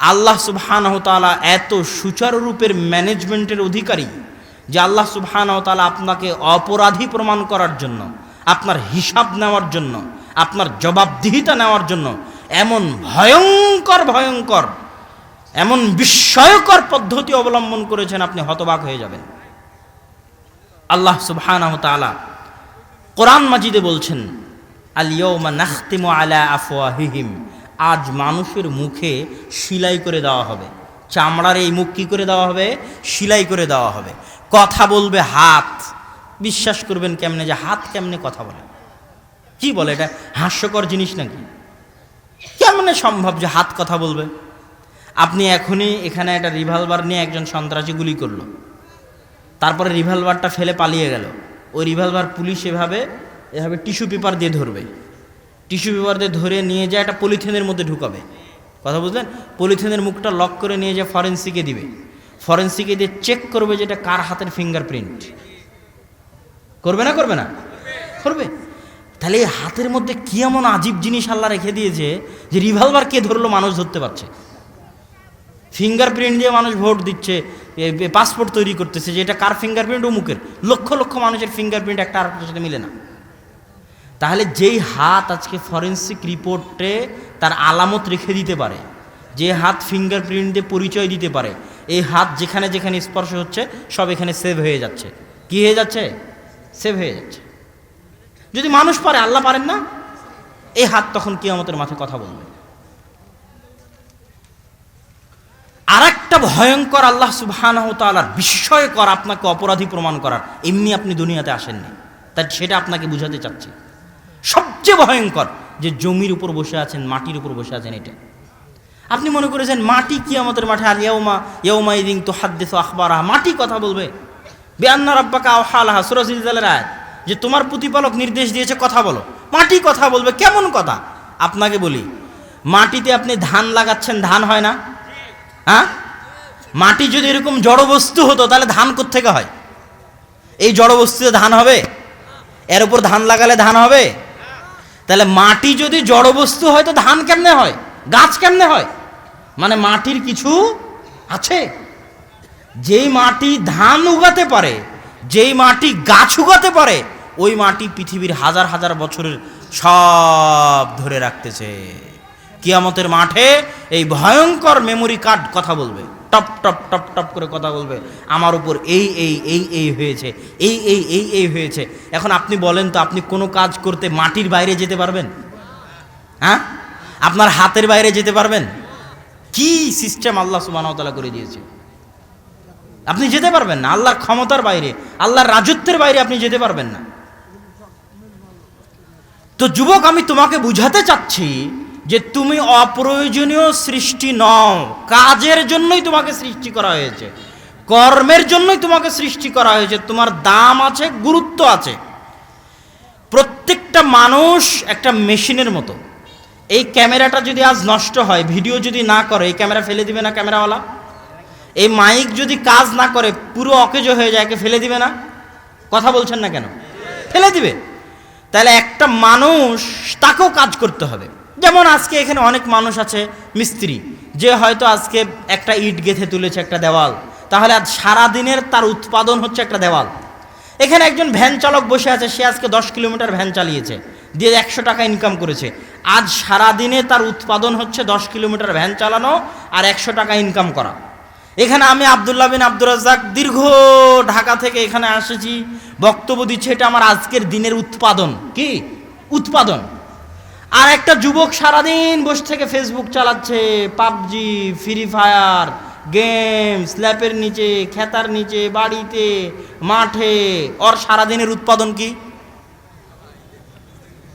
আল্লাহ সুবহানাহ তাআলা এত সুচারু রূপের ম্যানেজমেন্টের অধিকারী যে আল্লাহ সুবহানাহ তাআলা আপনাকে অপরাধী প্রমাণ করার জন্য, আপনার হিসাব নেওয়ার জন্য, আপনার জবাবদিহিতা নেওয়ার জন্য এমন ভয়ঙ্কর ভয়ঙ্কর, এমন বিস্ময়কর পদ্ধতি অবলম্বন করেছেন আপনি হতবাক হয়ে যাবেন। আল্লাহ সুবহানাহ তাআলা কোরআন মাজিদে বলছেন আল আলিয়মা নাখতিমু আলা আফওয়াহিহিম। আজ মানুষের মুখে সিলাই করে দেওয়া হবে। চামড়ার এই মুখ কী করে দেওয়া হবে? সিলাই করে দেওয়া হবে। কথা বলবে হাত। বিশ্বাস করবেন কেমনে যে হাত কেমনে কথা বলে? কি বলে এটা? হাস্যকর জিনিস নাকি? কেমনে সম্ভব যে হাত কথা বলবে? আপনি এখনই এখানে একটা রিভলভার নিয়ে একজন সন্ত্রাসী গুলি করল। তারপরে রিভলভারটা ফেলে পালিয়ে গেল। ওই রিভলভার পুলিশ এভাবে এভাবে টিস্যু পেপার দিয়ে ধরবে। টিস্যু পেপার দিয়ে ধরে নিয়ে যায়, একটা পলিথিনের মধ্যে ঢুকাবে। কথা বুঝলেন? পলিথিনের মুখটা লক করে নিয়ে যায় ফরেন্সিকে দিবে। ফরেন্সিকে দিয়ে চেক করবে যে এটা কার হাতের ফিঙ্গারপ্রিন্ট করবে না করবে না? করবে। তাহলে এই হাতের মধ্যে কী এমন আজীব জিনিস আল্লাহ রেখে দিয়েছে যে রিভলভার কে ধরলো মানুষ ধরতে পারছে? ফিঙ্গারপ্রিন্ট দিয়ে মানুষ ভোট দিচ্ছে পাসপোর্ট তৈরি করতেছে যে এটা কার ফিঙ্গারপ্রিন্ট অমুকের। লক্ষ লক্ষ মানুষের ফিঙ্গারপ্রিন্ট একটা আর সাথে মিলে না। তাহলে যেই হাত আজকে ফরেন্সিক রিপোর্টে তার আলামত রেখে দিতে পারে, যে হাত ফিঙ্গারপ্রিন্ট দিয়ে পরিচয় দিতে পারে, এই হাত যেখানে যেখানে স্পর্শ হচ্ছে, সব এখানে সেভ হয়ে যাচ্ছে। কি হয়ে যাচ্ছে? সেভ হয়ে যাচ্ছে। যদি মানুষ পারে, আল্লাহ পারেন না? এই হাত তখন কিয়ামতের মাথায় কথা বলবে। আর একটা ভয়ঙ্কর আল্লাহ তাআলার বিস্ময়কর আপনাকে অপরাধী প্রমাণ করার। এমনি আপনি দুনিয়াতে আসেননি। তাই সেটা আপনাকে বুঝাতে চাচ্ছি। সবচেয়ে ভয়ঙ্কর যে জমির উপর বসে আছেন, মাটির উপর বসে আছেন এটা। আপনি মনে করেছেন, মাটি কি আমাদের মাঠে? আর ইয়ৌমা ইয়ৌমা ইদিং তো হাদ্দেস আখবারা মাটি কথা বলবে। বেআন্না রাব্বাকা আহালাহা সুরাজিলের আয় যে তোমার প্রতিপালক নির্দেশ দিয়েছে, কথা বলো। মাটি কথা বলবে, কেমন কথা? আপনাকে বলি, মাটিতে আপনি ধান লাগাচ্ছেন, ধান হয় না? হ্যাঁ? মাটি যদি এরকম জড়বস্তু হতো, তাহলে ধান থেকে হয়? এই জড়বস্তুতে ধান হবে? এর উপর ধান লাগালে ধান হবে? তাহলে মাটি যদি জড়বস্তু হয় তো ধান কেমনে হয়? গাছ কেমনে হয়? মানে মাটির কিছু আছে। যেই মাটি ধান উগাতে পারে, যেই মাটি গাছ উগাতে পারে, ওই মাটি পৃথিবীর হাজার হাজার বছরের সব ধরে রাখতেছে। কিয়ামতের মাঠে এই ভয়ঙ্কর মেমোরি কার্ড কথা বলবে। টপ টপ টপ টপ করে কথা বলবে। আমার উপর এই এই এই এই হয়েছে, এই এই এই এই হয়েছে। এখন আপনি বলেন তো, আপনি কোনো কাজ করতে মাটির বাইরে যেতে পারবেন? হ্যাঁ? আপনার হাতের বাইরে যেতে পারবেন? কি সিস্টেম আল্লাহ সুবাহতালা করে দিয়েছে? আপনি যেতে পারবেন না। আল্লাহর ক্ষমতার বাইরে, আল্লাহর রাজত্বের বাইরে আপনি যেতে পারবেন না। তো যুবক, আমি তোমাকে বুঝাতে চাচ্ছি যে তুমি অপ্রয়োজনীয় সৃষ্টি নও। কাজের জন্যই তোমাকে সৃষ্টি করা হয়েছে। কর্মের জন্যই তোমাকে সৃষ্টি করা হয়েছে। তোমার দাম আছে, গুরুত্ব আছে। প্রত্যেকটা মানুষ একটা মেশিনের মতো। এই ক্যামেরাটা যদি আজ নষ্ট হয়, ভিডিও যদি না করে, এই ক্যামেরা ফেলে দিবে না ক্যামেরাওয়ালা? এই মাইক যদি কাজ না করে, পুরো অকেজো হয়ে যায়, একে ফেলে দিবে না? কথা বলছেন না কেন? ফেলে দিবে। তাহলে একটা মানুষ, তাকেও কাজ করতে হবে। যেমন আজকে এখানে অনেক মানুষ আছে, মিস্ত্রি, যে হয়তো আজকে একটা ইট গেথে তুলেছে একটা দেওয়াল। তাহলে আজ সারা দিনের তার উৎপাদন হচ্ছে একটা দেওয়াল। এখানে একজন ভ্যান চালক বসে আছে, সে আজকে দশ কিলোমিটার ভ্যান চালিয়েছে, দিয়ে একশো টাকা ইনকাম করেছে। আজ সারা দিনে তার উৎপাদন হচ্ছে দশ কিলোমিটার ভ্যান চালানো আর একশো টাকা ইনকাম করা। এখানে আমি আবদুল্লাহ বিন আব্দুর রাজ্জাক দীর্ঘ ঢাকা থেকে এখানে আসেছি। বক্তব্য দিচ্ছে, এটা আমার আজকের দিনের উৎপাদন। কি? উৎপাদন। আর একটা যুবক সারাদিন বসে থেকে ফেসবুক চালাচ্ছে, পাবজি ফ্রি ফায়ার গেম স্ল্যাপের নিচে, খেতার নিচে, বাড়িতে, মাঠে। ওর সারাদিনের উৎপাদন কি?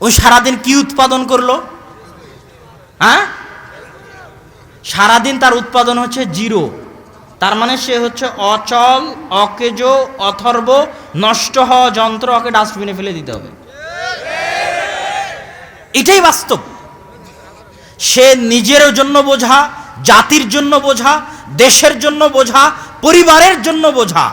ওই সারাদিন কি উৎপাদন করল? হ্যাঁ? সারাদিন তার উৎপাদন হচ্ছে জিরো। তার মানে সে হচ্ছে অচল, অকেজো, অথর্ব, নষ্ট হওয়া যন্ত্র ওকে ডাস্টবিনে ফেলে দিতে হবে। এটাই বাস্তব। সে নিজের জন্য বোঝা, জাতির জন্য বোঝা, দেশের জন্য বোঝা, পরিবারের জন্য বোঝা।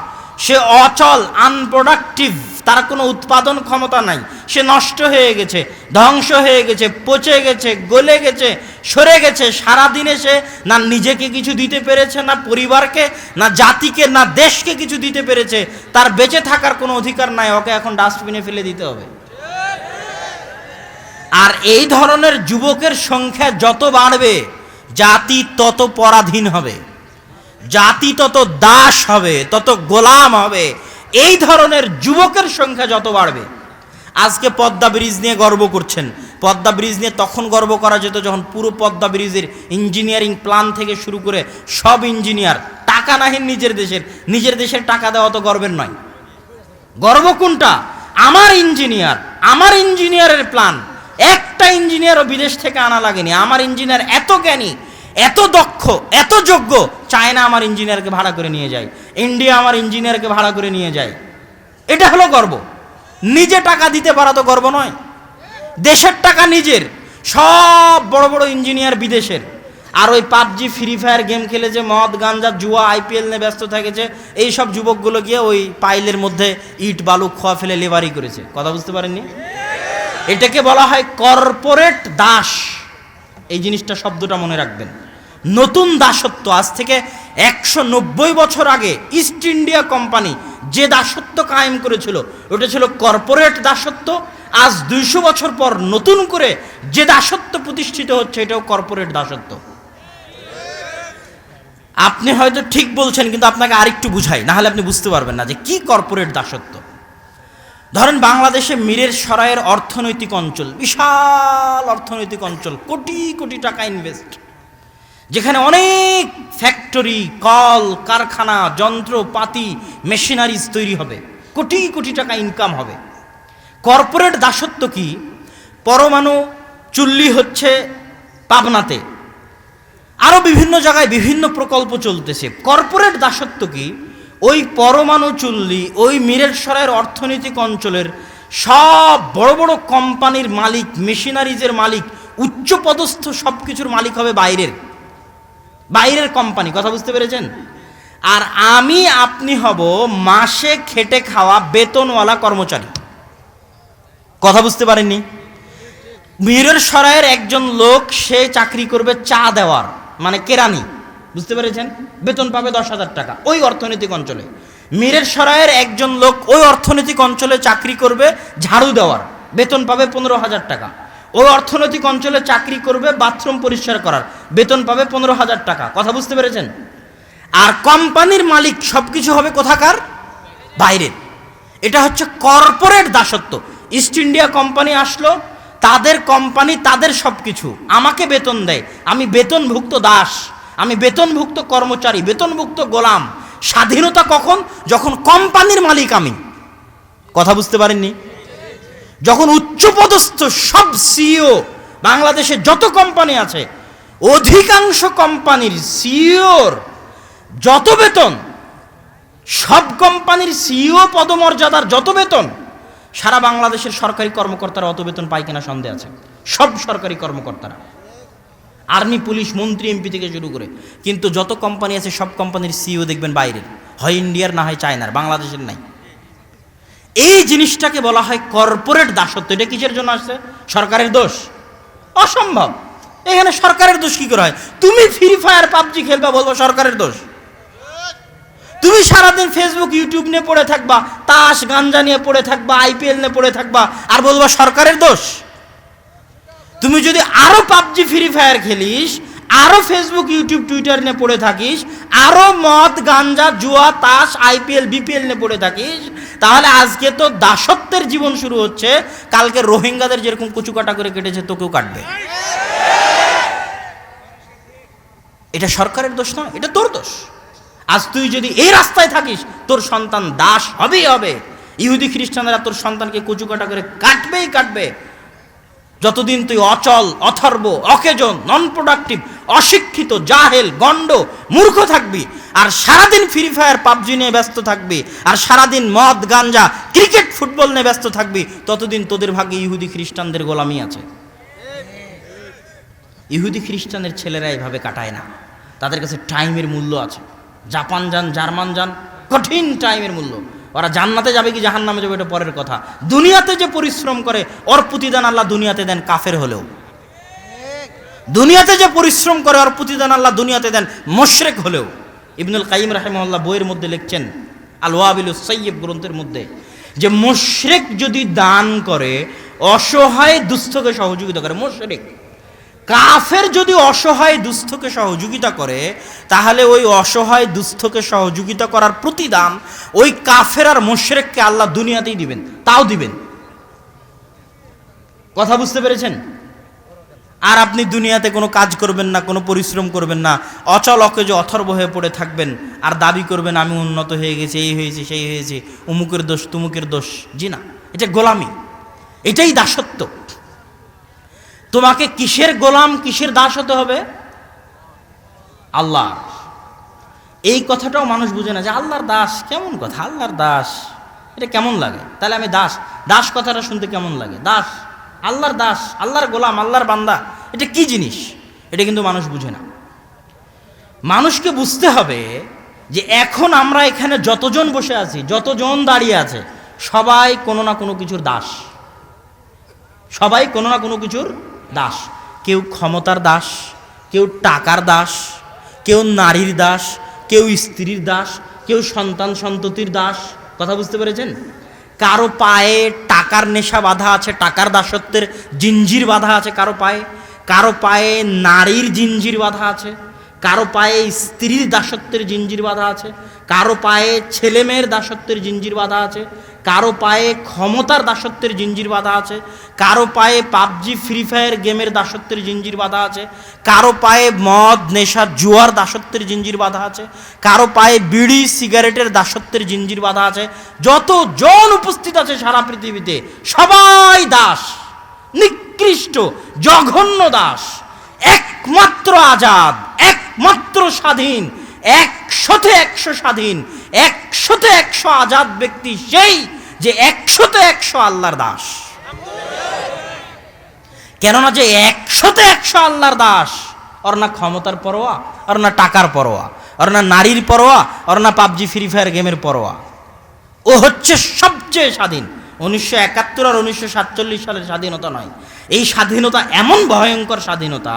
সে অচল আনপ্রোডাক্টিভ তার কোনো উৎপাদন ক্ষমতা নাই। সে নষ্ট হয়ে গেছে, ধ্বংস হয়ে গেছে, পচে গেছে, গলে গেছে, সরে গেছে। সারাদিনে সে না নিজেকে কিছু দিতে পেরেছে, না পরিবারকে, না জাতিকে, না দেশকে কিছু দিতে পেরেছে। তার বেঁচে থাকার কোনো অধিকার নাই, ওকে এখন ডাস্টবিনে ফেলে দিতে হবে। আর এই ধরনের যুবকের সংখ্যা যত বাড়বে, জাতি তত পরাধীন হবে। জাতি তত দাস হবে, তত গোলাম হবে। এই ধরনের যুবকের সংখ্যা যত বাড়বে, আজকে পদ্মা ব্রিজ নিয়ে গর্ব করছেন। পদ্মা ব্রিজ নিয়ে তখন গর্ব করা যেত যখন পুরো পদ্মা ব্রিজের ইঞ্জিনিয়ারিং প্ল্যান থেকে শুরু করে সব ইঞ্জিনিয়ার, টাকা নাহিন নিজের দেশের নিজের দেশের টাকা দেওয়া তো গর্বের নয়। গর্ব কোনটা? আমার ইঞ্জিনিয়ার, আমার ইঞ্জিনিয়ারের প্ল্যান। একটা ইঞ্জিনিয়ারও বিদেশ থেকে আনা লাগেনি। আমার ইঞ্জিনিয়ার এত জ্ঞানী, এত দক্ষ, এত যোগ্য, চায়না আমার ইঞ্জিনিয়ারকে ভাড়া করে নিয়ে যায়, ইন্ডিয়া আমার ইঞ্জিনিয়ারকে ভাড়া করে নিয়ে যায়। এটা হলো গর্ব। নিজে টাকা দিতে পারা তো গর্ব নয়। দেশের টাকা নিজের। সব বড় বড় ইঞ্জিনিয়ার বিদেশের। আর ওই পাবজি, ফ্রি ফায়ার গেম খেলে যে মদ, গাঞ্জা, জুয়া, আইপিএল নিয়ে ব্যস্ত থেকেছে, এই সব যুবকগুলো গিয়ে ওই পাইলের মধ্যে ইট, বালু, খোয়া ফেলে লেবারি করেছে। কথা বুঝতে পারেননি? এটাকে বলা হয় কর্পোরেট দাস। এই জিনিসটা শব্দটা মনে রাখবেন। নতুন দাসত্ব, আজ থেকে একশো নব্বই বছর আগে ইস্ট ইন্ডিয়া কোম্পানি যে দাসত্ব কায়েম করেছিল, ওটা ছিল কর্পোরেট দাসত্ব। আজ দুইশো বছর পর নতুন করে যে দাসত্ব প্রতিষ্ঠিত হচ্ছে, এটাও কর্পোরেট দাসত্ব। আপনি হয়তো ঠিক বলছেন, কিন্তু আপনাকে আরেকটু বুঝাই না হলে আপনি বুঝতে পারবেন না যে কি কর্পোরেট দাসত্ব। ধরেন বাংলাদেশে মীরের সরাইয়ের অর্থনৈতিক অঞ্চল, বিশাল অর্থনৈতিক অঞ্চল, কোটি কোটি টাকা ইনভেস্ট যেখানে অনেক ফ্যাক্টরি কল, কারখানা, যন্ত্রপাতি মেশিনারিজ তৈরি হবে। কোটি কোটি টাকা ইনকাম হবে। কর্পোরেট দাসত্ব কি? পরমাণু চুল্লি হচ্ছে পাবনাতে। আরও বিভিন্ন জায়গায় বিভিন্ন প্রকল্প চলতেছে। কর্পোরেট দাসত্ব কি? ওই পরমাণু চুল্লি, ওই মিরেরসরাইয়ের অর্থনৈতিক অঞ্চলের সব বড় বড় কোম্পানির মালিক, মেশিনারিজের মালিক, উচ্চপদস্থ সব কিছুর মালিক হবে বাইরের। বাইরের কোম্পানি, কথা বুঝতে পেরেছেন? আর আমি আপনি হব মাসে খেটে খাওয়া বেতনওয়ালা কর্মচারী। কথা বুঝতে পারেননি? মিরের সরাইয়ের একজন লোক, সে চাকরি করবে চা দেওয়ার মানে কেরানি। বুঝতে পেরেছেন? বেতন পাবে দশ হাজার টাকা ওই অর্থনৈতিক অঞ্চলে। মিরের সরাইয়ের একজন লোক ওই অর্থনৈতিক অঞ্চলে চাকরি করবে ঝাড়ু দেওয়ার। বেতন পাবে পনেরো হাজার টাকা। ওই অর্থনৈতিক অঞ্চলে চাকরি করবে বাথরুম পরিষ্কার করার। বেতন পাবে পনেরো হাজার টাকা। কথা বুঝতে পেরেছেন? আর কোম্পানির মালিক সব কিছু হবে কোথাকার? বাইরের। এটা হচ্ছে কর্পোরেট দাসত্ব। ইস্ট ইন্ডিয়া কোম্পানি আসলো, তাদের কোম্পানি, তাদের সব কিছু আমাকে বেতন দেয়। আমি বেতনভুক্ত দাস। আমি বেতনভুক্ত কর্মচারী, বেতনভুক্ত গোলাম। স্বাধীনতা কখন? যখন কোম্পানির মালিক আমি। কথা বুঝতে পারেননি? যখন উচ্চপদস্থ সব সিইও, বাংলাদেশে যত কোম্পানি আছে, অধিকাংশ কোম্পানির সিইওর যত বেতন, সব কোম্পানির সিইও পদমর্যাদার যত বেতন, সারা বাংলাদেশের সরকারি কর্মকর্তারা অত বেতন পায় কিনা সন্দেহ আছে। সব সরকারি কর্মকর্তারা। আর্মি, পুলিশ, মন্ত্রী, এমপি থেকে শুরু করে। কিন্তু যত কোম্পানি আছে, সব কোম্পানির সিইও দেখবেন বাইরের। হয় ইন্ডিয়ার, না হয় চায়নার, বাংলাদেশের নাই। এই জিনিসটাকে বলা হয় কর্পোরেট দাসত্ব। এটা কিসের জন্য আসছে? সরকারের দোষ। অসম্ভব। এখানে সরকারের দোষ কি করে হয়? তুমি ফ্রি ফায়ার পাবজি খেলবা বলব, সরকারের দোষ। তুমি সারাদিন ফেসবুক ইউটিউব নিয়ে পড়ে থাকবা, তাস, গাঞ্জা নিয়ে পড়ে থাকবা আইপিএল নিয়ে পড়ে থাকবা, আর বলবা সরকারের দোষ। তুমি যদি আরও পাবজি ফ্রি ফায়ার খেলিস, আরও ফেসবুক ইউটিউব টুইটার নিয়ে পড়ে থাকিস, আরও মদ, গাঞ্জা, জুয়া, তাস আইপিএল বিপিএল নিয়ে পড়ে থাকিস, তাহলে আজকে তো দাসত্বের জীবন শুরু হচ্ছে। কালকে রোহিঙ্গাদের যেরকম কুচুকাটা করে কেটেছে, তোকেও কাটবে। এটা সরকারের দোষ নয়, এটা তোর দোষ। আজ তুই যদি এই রাস্তায় থাকিস, তোর সন্তান দাস হবেই হবে। ইহুদি খ্রিস্টানরা তোর সন্তানকে কুচুকাটা করে কাটবেই কাটবে। যতদিন তুই অচল, অথর্ব, অকেজন নন প্রোডাক্টিভ অশিক্ষিত, জাহেল, গণ্ড, মূর্খ থাকবি, আর সারাদিন ফ্রি ফায়ার পাবজি নিয়ে ব্যস্ত থাকবি, আর সারাদিন মদ, গাঞ্জা, ক্রিকেট, ফুটবল নিয়ে ব্যস্ত থাকবি, ততদিন তোদের ভাগে ইহুদি খ্রিস্টানদের গোলামি আছে। ইহুদি খ্রিস্টানের ছেলেরা এভাবে কাটায় না। তাদের কাছে টাইমের মূল্য আছে। জাপান যান, জার্মান যান, কঠিন টাইমের মূল্য। ওরা জান্নাতে যাবে কি জাহান নামে যাবে এটা পরের কথা। দুনিয়াতে যে পরিশ্রম করে, ওর প্রতিদান আল্লাহ দুনিয়াতে দেন কাফের হলেও। দুনিয়াতে যে পরিশ্রম করে, ওর প্রতিদান আল্লাহ দুনিয়াতে দেন মোশরেক হলেও। ইবনুল কাইম রাহেমল্লাহ বইয়ের মধ্যে লিখছেন আল ওয়াবিল সৈয়ব গ্রন্থের মধ্যে, যে মোশরেক যদি দান করে, অসহায় দুস্থকে সহযোগিতা করে, মোশরেক। কাফের যদি অসহায় দুস্থকে সহযোগিতা করে, তাহলে ওই অসহায় দুস্থকে সহযোগিতা করার প্রতিদান ওই কাফের আর মোশরেককে আল্লাহ দুনিয়াতেই দিবেন, তাও দিবেন। কথা বুঝতে পেরেছেন? আর আপনি দুনিয়াতে কোনো কাজ করবেন না, কোনো পরিশ্রম করবেন না, অচল অকেজে অথর্ব হয়ে পড়ে থাকবেন, আর দাবি করবেন, আমি উন্নত হয়ে গেছি, এই হয়েছে, সেই হয়েছে, উমুকের দোষ, তুমুকের দোষ। জি না, এটা গোলামি, এটাই দাসত্ব। তোমাকে কিসের গোলাম, কিসের দাস হতে হবে? আল্লাহ। এই কথাটাও মানুষ বুঝে না যে আল্লাহর দাস কেমন কথা? আল্লাহর দাস, এটা কেমন লাগে? তাহলে আমি দাস। দাস কথাটা শুনতে কেমন লাগে? দাস। আল্লাহর দাস, আল্লাহর গোলাম, আল্লাহর বান্দা, এটা কি জিনিস? এটা কিন্তু মানুষ বুঝে না। মানুষকে বুঝতে হবে যে এখন আমরা এখানে যতজন বসে আছি, যতজন দাঁড়িয়ে আছে, সবাই কোনো না কোনো কিছুর দাস। সবাই কোনো না কোনো কিছুর দাস। কেউ ক্ষমতার দাস, কেউ টাকার দাস, কেউ নারীর দাস, কেউ স্ত্রীর দাস, কেউ সন্তান সন্ততির দাস। কথা বুঝতে পেরেছেন? কারও পায়ে টাকার নেশা বাধা আছে, টাকার দাসত্বের জিঞ্জির বাধা আছে কারও পায়ে। কারও পায়ে নারীর জিঞ্জির বাধা আছে, কারও পায়ে স্ত্রীর দাসত্বের জিঞ্জির বাধা আছে, কারও পায়ে ছেলে মেয়ের দাসত্বের জিঞ্জির বাধা আছে কারও পায়ে ক্ষমতার দাসত্বের জিঞ্জির বাধা আছে, কারও পায়ে পাবজি ফ্রি ফায়ার গেমের দাসত্বের জিঞ্জির বাধা আছে, কারও পায়ে মদ, নেশা, জুয়ার দাসত্বের জিঞ্জির বাধা আছে, কারও পায়ে বিড়ি, সিগারেটের দাসত্বের জিঞ্জির বাধা আছে যত জন উপস্থিত আছে সারা পৃথিবীতে, সবাই দাস, নিকৃষ্ট, জঘন্য দাস, একমাত্র আজাদ, একমাত্র স্বাধীন একশোতে একশো স্বাধীন, একশোতে একশো আজাদ ব্যক্তি সেই যে একশোতে একশো আল্লাহর দাস। কেননা যে একশোতে একশো আল্লাহর দাস, ওর না ক্ষমতার পরোয়া ওর না টাকার পরোয়া ওর না নারীর পরোয়া ওর না পাবজি, ফ্রি ফায়ার গেমের পরোয়া। ও হচ্ছে সবচেয়ে স্বাধীন। উনিশশো একাত্তর আর উনিশশো সাতচল্লিশ সালের স্বাধীনতা নয়। এই স্বাধীনতা এমন ভয়ঙ্কর স্বাধীনতা,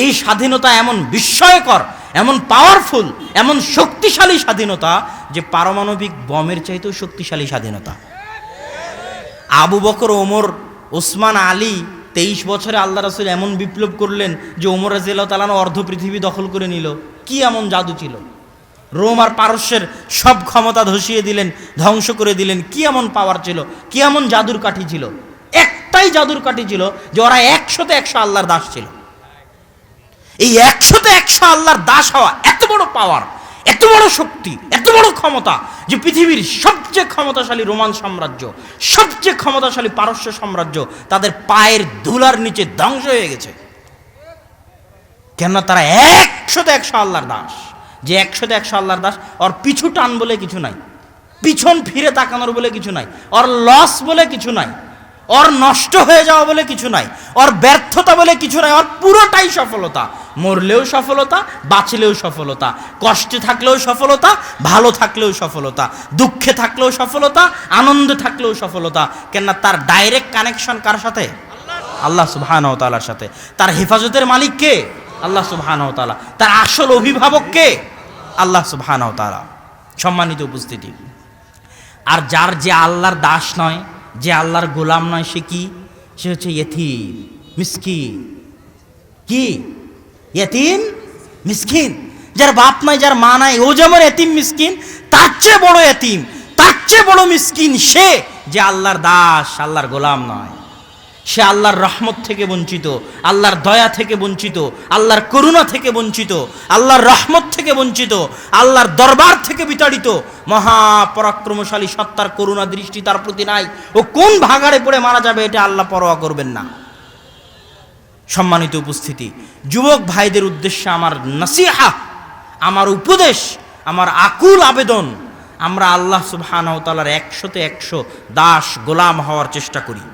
এই স্বাধীনতা এমন বিস্ময়কর এমন পাওয়ারফুল এমন শক্তিশালী স্বাধীনতা যে পারমাণবিক বমের চাইতেও শক্তিশালী স্বাধীনতা। আবু বকর, ওমর, ওসমান, আলী তেইশ বছরে আল্লাহ রাসুল এমন বিপ্লব করলেন যে ওমর রাজিয়াল্লাহ তালানো অর্ধ পৃথিবী দখল করে নিল। কি এমন জাদু ছিল? রোম আর পারস্যের সব ক্ষমতা ধসিয়ে দিলেন, ধ্বংস করে দিলেন। কি এমন পাওয়ার ছিল? কি এমন জাদুর কাঠি ছিল? একটাই জাদুর কাঠি ছিল যে ওরা একশোতে একশো আল্লাহর দাস ছিল। এই একশোতে একশো আল্লাহর দাস হওয়া এত বড় পাওয়ার এত বড় শক্তি, এত বড় ক্ষমতা যে পৃথিবীর সবচেয়ে ক্ষমতাশালী রোমান সাম্রাজ্য, সবচেয়ে ক্ষমতাশালী পারস্য সাম্রাজ্য তাদের পায়ের ধুলার নিচে ধ্বংস হয়ে গেছে। কেননা তারা একশোতে একশো আল্লাহর দাস। যে একশোতে একশো আল্লাহর দাস, ওর পিছু টান বলে কিছু নাই। পিছন ফিরে তাকানোর বলে কিছু নাই। ওর লস বলে কিছু নাই। ওর নষ্ট হয়ে যাওয়া বলে কিছু নাই, ওর ব্যর্থতা বলে কিছু নাই, ওর পুরোটাই সফলতা। মরলেও সফলতা, বাঁচলেও সফলতা, কষ্টে থাকলেও সফলতা, ভালো থাকলেও সফলতা, দুঃখে থাকলেও সফলতা, আনন্দে থাকলেও সফলতা। কেননা তার ডাইরেক্ট কানেকশন কার সাথে? আল্লাহ সুবহান তালার সাথে। তার হেফাজতের মালিক কে? আল্লাহ সুবহান তালা তার আসল অভিভাবক কে? আল্লাহ সুবহান তালা সম্মানিত উপস্থিতি। আর যার যে আল্লাহর দাস নয় যে আল্লাহর গোলাম নয় সে কি? সে হচ্ছে ইয়েথিম মিসকিন। কি? ইয়েতিম, মিসকিন। যার বাপ নাই, যার মা নাই, ও যেমন এতিম মিসকিন, তার চেয়ে বড় এতিম তার চেয়ে বড় মিসকিন সে যে আল্লাহর দাস, আল্লাহর গোলাম নয়। সে আল্লাহর রহমত থেকে বঞ্চিত, আল্লাহর দয়া থেকে বঞ্চিত, আল্লাহর করুণা থেকে বঞ্চিত, আল্লাহর রহমত থেকে বঞ্চিত, আল্লাহর দরবার থেকে বিতাড়িত, মহাপরাক্রমশালী সত্তার করুণা দৃষ্টি তার প্রতি নাই। ও কোন ভাগাড়ে পড়ে মারা যাবে এটা আল্লাহ পরোয়া করবেন না। সম্মানিত উপস্থিতি, যুবক ভাইদের উদ্দেশ্যে আমার নাসিহা, আমার উপদেশ, আমার আকুল আবেদন, আমরা আল্লাহ সুবহানাহু তাআলার একশোতে একশো দাস গোলাম হওয়ার চেষ্টা করি।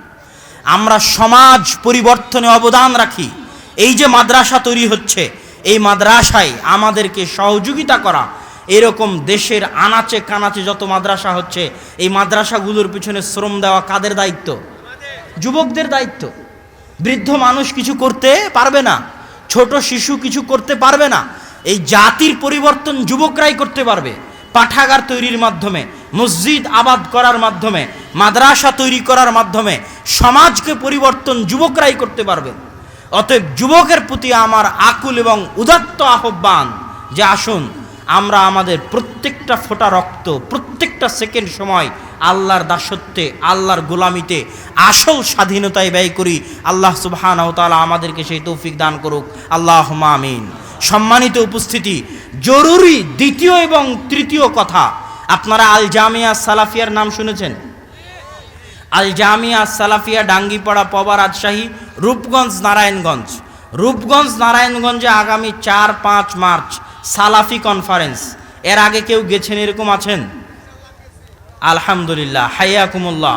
আমরা সমাজ পরিবর্তনে অবদান রাখি। এই যে মাদ্রাসা তৈরি হচ্ছে, এই মাদ্রাসায় আমাদেরকে সহযোগিতা করা, এরকম দেশের আনাচে কানাচে যত মাদ্রাসা হচ্ছে, এই মাদ্রাসাগুলোর পিছনে শ্রম দেওয়া কাদের দায়িত্ব? যুবকদের দায়িত্ব। বৃদ্ধ মানুষ কিছু করতে পারবে না, ছোট শিশু কিছু করতে পারবে না, এই জাতির পরিবর্তন যুবকরাই করতে পারবে। পাঠাগার তৈরির মাধ্যমে মসজিদ আবাদ করার মাধ্যমে, মাদ্রাসা তৈরি করার মাধ্যমে সমাজকে পরিবর্তন যুবকরাই করতে পারবে। অতএব যুবকের প্রতি আমার আকুল এবং উদাত্ত আহ্বান যে আসুন, আমরা আমাদের প্রত্যেকটা ফোঁটা রক্ত, প্রত্যেকটা সেকেন্ড সময় আল্লাহর দাসত্বে, আল্লাহর গোলামিতে আসল স্বাধীনতায় ব্যয় করি। আল্লাহ সুবহান তাআলা আমাদেরকে সেই তৌফিক দান করুক। আল্লাহ আমিন। সম্মানিত উপস্থিতি, জরুরি দ্বিতীয় এবং তৃতীয় কথা আপনারা আল জামিয়া সালাফিয়ার নাম শুনেছেন? আল জামিয়া সালাফিয়া, ডাঙ্গিপাড়া, পবা রাজশাহী, রূপগঞ্জ, নারায়ণগঞ্জ। রূপগঞ্জ, নারায়ণগঞ্জে আগামী চার পাঁচ মার্চ সালাফি কনফারেন্স। এর আগে কেউ গেছেন এরকম আছেন? আলহামদুলিল্লাহ, হাইয়াকুমুল্লাহ।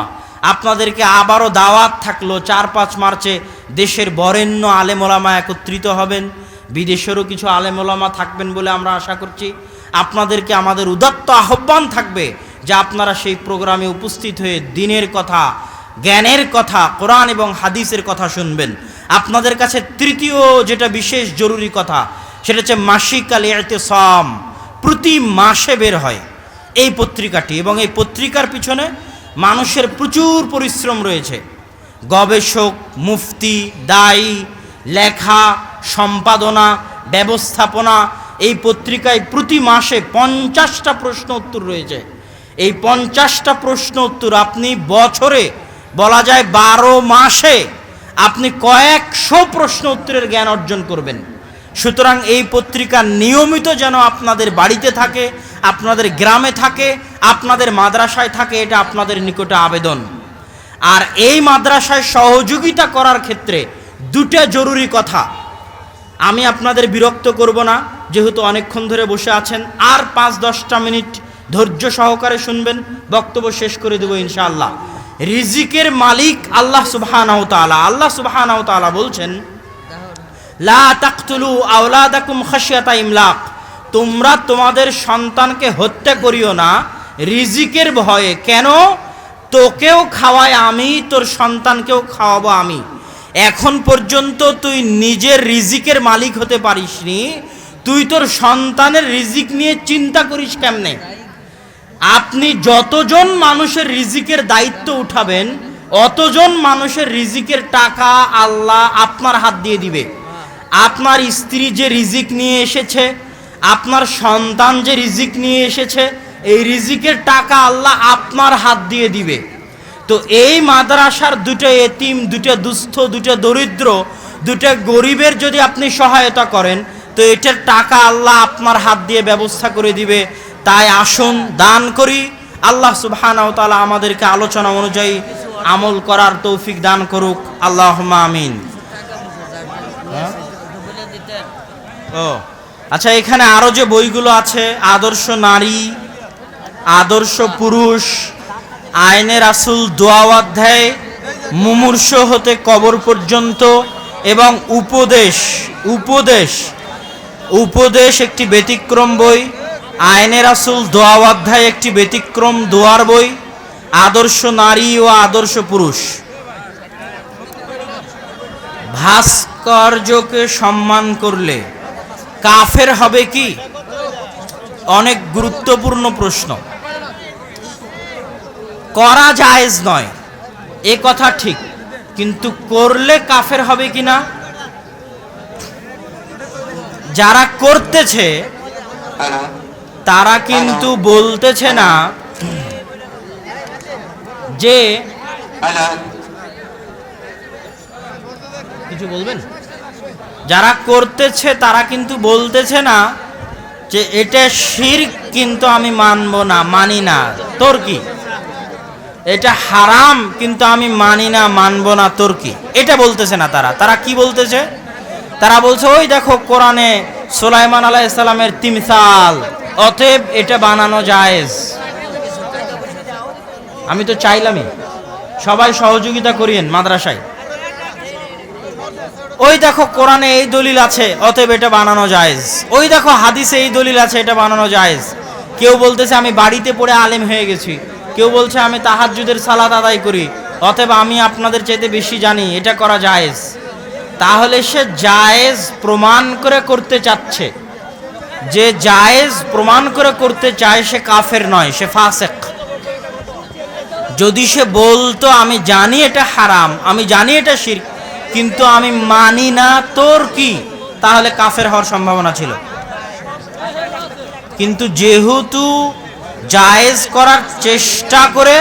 আপনাদেরকে আবারও দাওয়াত থাকল, চার পাঁচ মার্চে দেশের বরেণ্য আলেমোলামা একত্রিত হবেন। বিদেশেরও কিছু আলেমোলামা থাকবেন বলে আমরা আশা করছি। আপনাদেরকে আমাদের উদাত্ত আহ্বান থাকবে যে আপনারা সেই প্রোগ্রামে উপস্থিত হয়ে দিনের কথা, জ্ঞানের কথা, কোরআন এবং হাদিসের কথা শুনবেন। আপনাদের কাছে তৃতীয় যেটা বিশেষ জরুরি কথা, সেটা হচ্ছে মাসিক আলী সম প্রতি মাসে বের হয় এই পত্রিকাটি এবং এই পত্রিকার পিছনে মানুষের প্রচুর পরিশ্রম রয়েছে। গবেষক, মুফতি, দায়ী, লেখা, সম্পাদনা, ব্যবস্থাপনা এই পত্রিকায় প্রতি মাসে পঞ্চাশটা প্রশ্ন উত্তর রয়েছে। এই পঞ্চাশটা প্রশ্ন উত্তর আপনি বছরে, বলা যায় বারো মাসে আপনি কয়েকশো প্রশ্ন উত্তরের জ্ঞান অর্জন করবেন। সুতরাং এই পত্রিকা নিয়মিত যেন আপনাদের বাড়িতে থাকে, আপনাদের গ্রামে থাকে, আপনাদের মাদ্রাসায় থাকে, এটা আপনাদের নিকটে আবেদন। আর এই মাদ্রাসায় সহযোগিতা করার ক্ষেত্রে দুটা জরুরি কথা। আমি আপনাদের বিরক্ত করব না যেহেতু অনেকক্ষণ ধরে বসে আছেন, আর পাঁচ দশটা মিনিট ধৈর্য সহকারে শুনবেন, বক্তব্য শেষ করে দেবো ইনশাআল্লাহ। রিজিকের মালিক আল্লাহ সুবহানাহু তাআলা। আল্লাহ সুবহানাহু তাআলা বলছেন, লা তাকতুলু আওলাদাকুম খাশিয়াতা ইমলাক। তোমরা তোমাদের সন্তানকে হত্যা করিও না, রিজিকের ভয়ে। কেন? তোকেও খাওয়াই আমি, তোর সন্তানকেও খাওয়াবো আমি। এখন পর্যন্ত তুই নিজের রিজিকের মালিক হতে পারিসনি তুই তোর সন্তানের রিজিক নিয়ে চিন্তা করিস কেমনে? আপনি যতজন মানুষের রিজিকের দায়িত্ব উঠাবেন, অতজন মানুষের রিজিকের টাকা আল্লাহ আপনার হাত দিয়ে দিবে। আপনার স্ত্রী যে রিজিক নিয়ে এসেছে, আপনার সন্তান যে রিজিক নিয়ে এসেছে, এই রিজিকের টাকা আল্লাহ আপনার হাত দিয়ে দিবে। তো এই মাদ্রাসার দুটো এতিম, দুটো দুস্থ, দুটো দরিদ্র, দুটো গরিবের যদি আপনি সহায়তা করেন তো এটার টাকা আল্লাহ আপনার হাত দিয়ে ব্যবস্থা করে দিবে। তাই আসুন, দান করি। আল্লাহ সুবহানাহু তাআলা আমাদেরকে আলোচনা অনুযায়ী আমল করার তৌফিক দান করুক। আল্লাহ আমিন। ও আচ্ছা এখানে আরও যে বইগুলো আছে, আদর্শ নারী, আদর্শ পুরুষ, আইনের আসুল দোয়া অধ্যায়, মুমূর্ষ হতে কবর পর্যন্ত এবং উপদেশ উপদেশ উপদেশ একটি ব্যতিক্রম বই, আইনের আসুল দোয়া অধ্যায় একটি ব্যতিক্রম দোয়ার বই, আদর্শ নারী ও আদর্শ পুরুষ। ভাস্কর্যকে সম্মান করলে কাফের হবে কি? অনেক গুরুত্বপূর্ণ প্রশ্ন। করা জায়েজ নয়, এ কথা ঠিক, কিন্তু করলে কাফের হবে কি না যারা করতেছে তারা কিন্তু বলতেছে না যে কিছু বলবেন? যারা করতেছে তারা কিন্তু বলতেছে না যে এটা শির কিন্তু আমি মানব না মানি না। তোর কি? এটা হারাম কিন্তু আমি মানি না মানব না তোর কি? এটা বলতেছে না তারা। তারা কি বলতেছে? তারা বলছে, ওই দেখো কোরআনে সোলাইমান আলাইসালামের তিমসাল, অতএব এটা বানানো জায়েজ। আমি তো চাইলামই। সবাই সহযোগিতা করিয়েন মাদ্রাসায়। ওই দেখো কোরআনে এই দলিল আছে, অতএব এটা বানানো জায়েজ। ওই দেখো হাদিসে এই দলিল আছে, এটা বানানো জায়েজ। কেউ বলতেছে, আমি বাড়িতে পড়ে আলেম হয়ে গেছি। কেউ বলছে, আমি তাহাজ্জুদের সালাদ আদায় করি, অতএব আমি আপনাদের চাইতে বেশি জানি, এটা করা জায়েজ। তাহলে সে জায়েজ প্রমাণ করে করতে চাচ্ছে। যে জায়েজ প্রমাণ করে করতে চায় সে কাফের নয়, সে ফাসেক। যদি সে বলতো, আমি জানি এটা হারাম, আমি জানি এটা শির কিন্তু আমি মানি না, তোর কি? তাহলে কাফের হওয়ার সম্ভাবনা ছিল। কিন্তু যেহেতু জায়েজ করার চেষ্টা করে